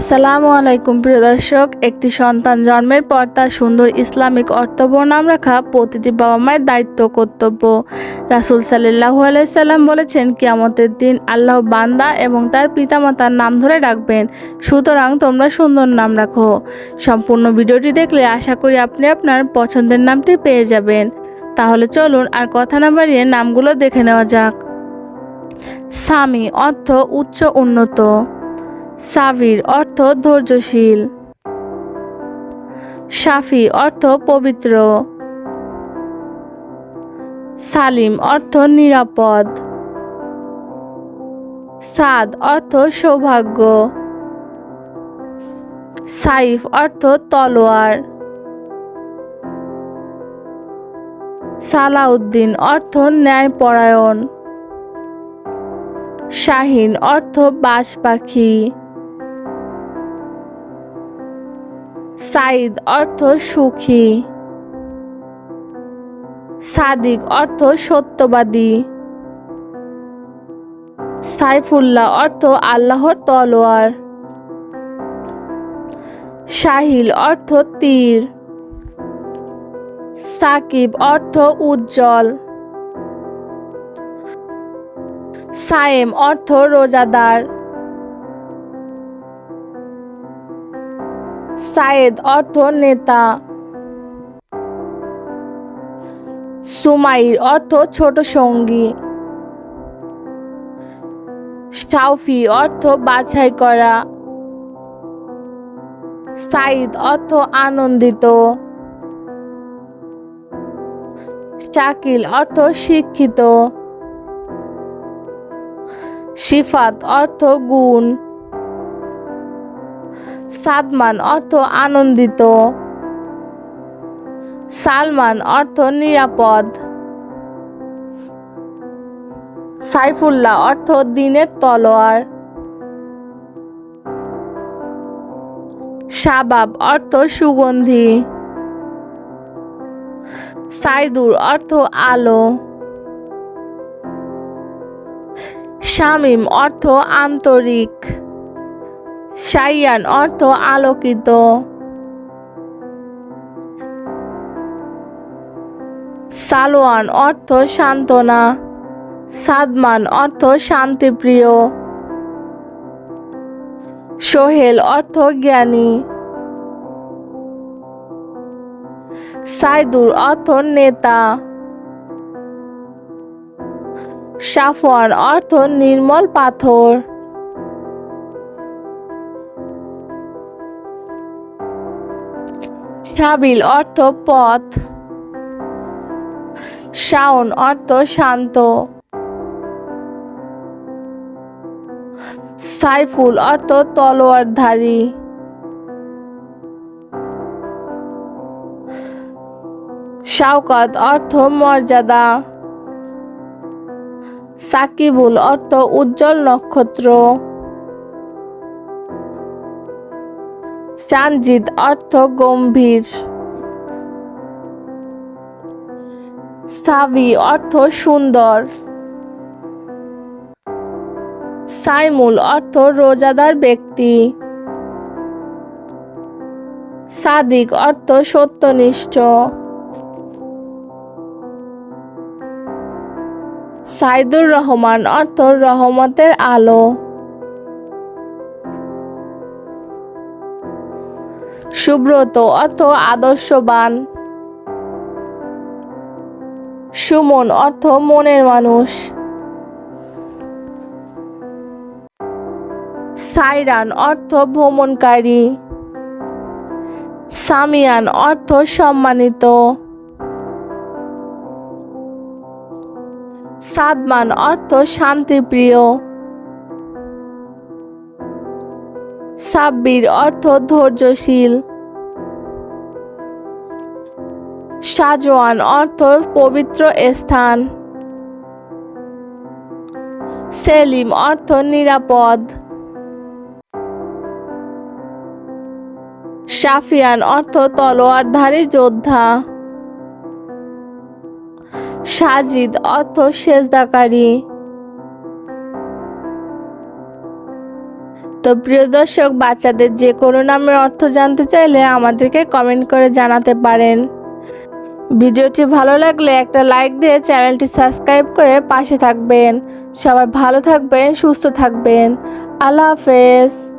আসসালামু আলাইকুম, প্রিয় দর্শক। একটি সন্তান জন্মের পর তার সুন্দর ইসলামিক অর্থবহ নাম রাখা প্রতিটি বাবা মায়ের দায়িত্ব কর্তব্য। রাসুল সাল্লাহ আলাইসাল্লাম বলেছেন, কিয়ামতের দিন আল্লাহ বান্দা এবং তার পিতামাতার নাম ধরে রাখবেন সুতরাং তোমরা সুন্দর নাম রাখো। সম্পূর্ণ ভিডিওটি দেখলে আশা করি আপনি আপনার পছন্দের নামটি পেয়ে যাবেন। তাহলে চলুন আর কথা না বাড়িয়ে নামগুলো দেখে নেওয়া যাক। স্বামী অর্থ উচ্চ উন্নত। সাবির অর্থ ধৈর্যশীল। শাফি অর্থ পবিত্র। সালিম অর্থ নিরাপদ। সাদ অর্থ সৌভাগ্য। সাইফ অর্থ তলোয়ার। সালাউদ্দিন অর্থ ন্যায়পরায়ণ। শাহিন অর্থ বাস পাখি সাইদ অর্থ সুখী। সাদিক অর্থ সত্যবাদী। সাইফুল্লাহ অর্থ আল্লাহর তলোয়ার। শাহিল অর্থ তীর। সাকিব অর্থ উজ্জ্বল। সায়েম অর্থ রোজাদার। সায়েদ অর্থ নেতা। সুমাইর অর্থ ছোট সঙ্গী। সাউফি অর্থ বাছাই করা। সাইদ অর্থ আনন্দিত। শাকিল অর্থ শিক্ষিত। সিফাত অর্থ গুণ। সাদমান অর্থ আনন্দিত। সালমান অর্থ নিরাপদ। সাইফুল্লাহ অর্থ দিনের তলোয়ার। শাবাব অর্থ সুগন্ধি। সাইদুর অর্থ আলো। শামিম অর্থ আন্তরিক। শাইয়ান অর্থ আলোকিত। সালোয়ান অর্থ সান্ত্বনা। সাদমান অর্থ শান্তিপ্রিয়। সোহেল অর্থ জ্ঞানী। সাইদুর অর্থ নেতা। সাফওয়ান অর্থ নির্মল পাথর। সাবিল অর্থ পথ। শাওন অর্থ শান্ত। সাইফুল অর্থ তলোয়ারধারী। শাওকাত অর্থ মর্যাদা। সাকিবুল অর্থ উজ্জ্বল নক্ষত্র। সানজিদ, অর্থ গম্ভীর। সাভি, অর্থ সুন্দর। সাইমুল, অর্থ রোজাদার ব্যক্তি। সাদিক, অর্থ সত্যনিষ্ঠ। সাইদুর রহমান, অর্থ রহমতের আলো। সুব্রত অর্থ আদর্শবান। সুমন অর্থ মনের মানুষ। সাইরান অর্থ ভ্রমণকারী। সামিয়ান অর্থ সম্মানিত। সাদমান অর্থ শান্তিপ্রিয়। সাব্বির অর্থ ধৈর্যশীল। সাজওয়ান, অর্থ পবিত্র স্থান। সেলিম, অর্থ নিরাপদ। সাফিয়ান অর্থ তলোয়ারধারী যোদ্ধা। সাজিদ, অর্থ সেজদাকারী। তো প্রিয় দর্শক, বাচ্চাদের যে কোনো নামের অর্থ জানতে চাইলে আমাদেরকে কমেন্ট করে জানাতে পারেন। ভিডিওটি ভালো লাগলে একটা লাইক দিয়ে চ্যানেলটি সাবস্ক্রাইব করে পাশে থাকবেন। সবাই ভালো থাকবেন, সুস্থ থাকবেন। আল্লাহ হাফেজ।